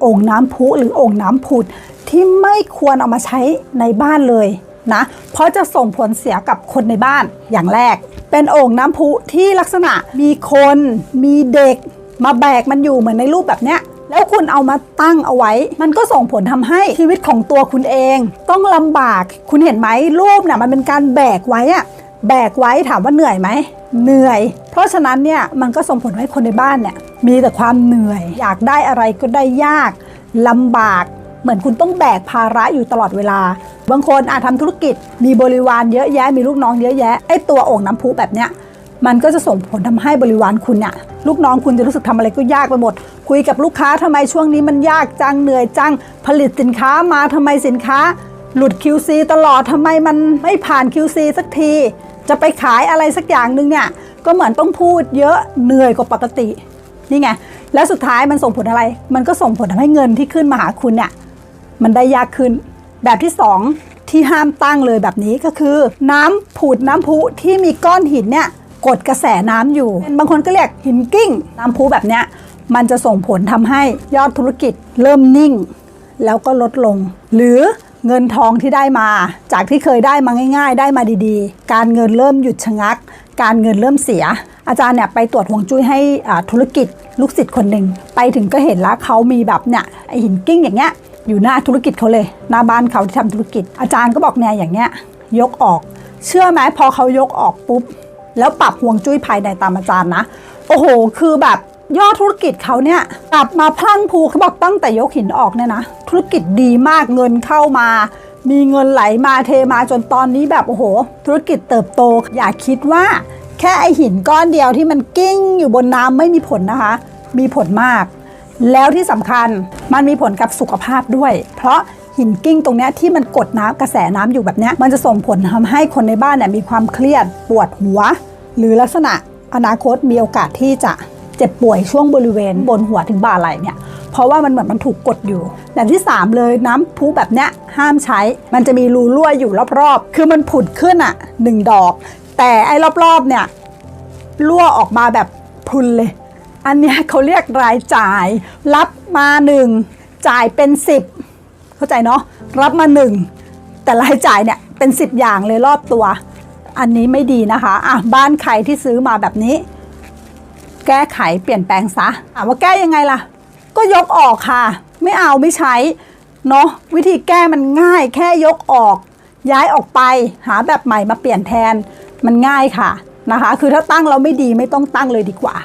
โอ่งน้ำพุหรือโอ่งน้ำผุดที่ไม่ควรเอามาใช้ในบ้านเลยนะ เพราะจะส่งผลเสียกับคนในบ้านอย่างแรก เป็นโอ่งน้ำพุที่ลักษณะมีคนมีเด็กมาแบกมันอยู่เหมือนในรูปแบบเนี้ยแล้วคุณเอามาตั้งเอาไว้ มันก็ส่งผลทำให้ชีวิตของตัวคุณเอง ต้องลำบาก คุณเห็นไหมรูปเนี่ยมันเป็นการแบกไว้อะแบกไว้ถามว่าเหนื่อยไหม เหนื่อย เพราะฉะนั้นเนี่ยมันก็ส่งผลให้คนในบ้านเนี่ย มีแต่ความเหนื่อย อยากได้อะไรก็ได้ยากลำบาก เหมือนคุณต้องแบกภาระอยู่ตลอดเวลา บางคนอาจทำธุรกิจ มีบริวารเยอะแยะ มีลูกน้องเยอะแยะ ไอ้ตัวโอ่งน้ำพุแบบเนี้ย มันก็จะส่งผลทำให้บริวารคุณเนี่ยลูกน้องคุณจะรู้สึกทำอะไรก็ยากไปหมด คุยกับลูกค้าทำไมช่วงนี้มันยากจัง เหนื่อยจัง ผลิตสินค้ามาทำไมสินค้า หลุด QC ตลอดทำไมมันไม่ผ่าน QC สักที จะไปขายอะไรสักอย่างหนึ่งเนี่ย ก็เหมือนต้องพูดเยอะ เหนื่อยกว่าปกติ นี่ไง แล้วสุดท้ายมันส่งผลอะไร มันก็ส่งผลทำให้เงินที่ขึ้นมาหาคุณเนี่ยมันได้ยากขึ้น แบบที่ 2 ที่ห้ามตั้งเลยแบบนี้ก็คือ น้ำผุดน้ำพุที่มีก้อนหินเนี่ยกดกระแสน้ำอยู่ บางคนก็เรียกหินกิ้ง น้ำพุแบบเนี้ยมันจะส่งผลทำให้ยอดธุรกิจเริ่มนิ่ง แล้วก็ลดลง หรือ เงินทองที่ได้มา จากที่เคยได้มาง่าย ๆ ได้มาดีๆ การเงินเริ่มหยุดชะงัก การเงินเริ่มเสีย อาจารย์เนี่ยไปตรวจห่วงจุ้ยให้อาธุรกิจลูกศิษย์คนหนึ่งไปถึงก็เห็นแล้วเขามีแบบเนี่ยไอหินกิ้งอย่างเงี้ยอยู่หน้าธุรกิจเขาเลยหน้าบ้านเขาที่ทำธุรกิจ อาจารย์ก็บอกเนี่ยอย่างเงี้ยยกออก เชื่อไหมพอเขายกออกปุ๊บแล้วปรับห่วงจุ้ยภายในตามอาจารย์นะ โอ้โห คือแบบ ยอดธุรกิจเขาเนี่ยกลับมาพลังพูเขาบอกตั้งแต่ยกหินออกเนี่ยนะธุรกิจดีมากเงินเข้ามา มีเงินไหลมาเทมาจนตอนนี้แบบโอ้โห ธุรกิจเติบโต อย่าคิดว่า แค่ไอหินก้อนเดียวที่มันกิ้งอยู่บนน้ำไม่มีผลนะคะ มีผลมาก แล้วที่สำคัญมันมีผลกับสุขภาพด้วย เพราะหินกิ้งตรงเนี้ยที่มันกดน้ำกระแสน้ำอยู่แบบเนี้ยมันจะส่งผลทำให้คนในบ้านเนี่ยมีความเครียดปวดหัว หรือลักษณะอนาคตมีโอกาสที่จะ เจ็บป่วยช่วงบริเวณบนหัวถึงบ่าไหล่เนี่ยเพราะว่ามันเหมือนมันถูกกดอยู่แบบที่ 3 เลยน้ำพุแบบเนี้ยห้ามใช้ มันจะมีรูรั่วอยู่รอบๆ คือมันผุดขึ้นอะหนึ่งดอก แต่ไอ้รอบๆเนี่ยรั่วออกมาแบบพุนเลย อันเนี้ยเขาเรียกรายจ่าย รับมาหนึ่งจ่ายเป็นสิบเข้าใจเนาะรับมาหนึ่งแต่รายจ่ายเนี่ยเป็นสิบอย่างเลยรอบตัว อันนี้ไม่ดีนะคะอะบ้านใครที่ซื้อมาแบบนี้ แก้ไขเปลี่ยนแปลงซะถามว่าแก้ยังไงล่ะ ก็ยกออกค่ะ ไม่เอาไม่ใช้เนาะวิธีแก้มันง่ายแค่ยกออก ย้ายออกไป หาแบบใหม่มาเปลี่ยนแทนมันง่ายค่ะนะคะ คือถ้าตั้งเราไม่ดีไม่ต้องตั้งเลยดีกว่า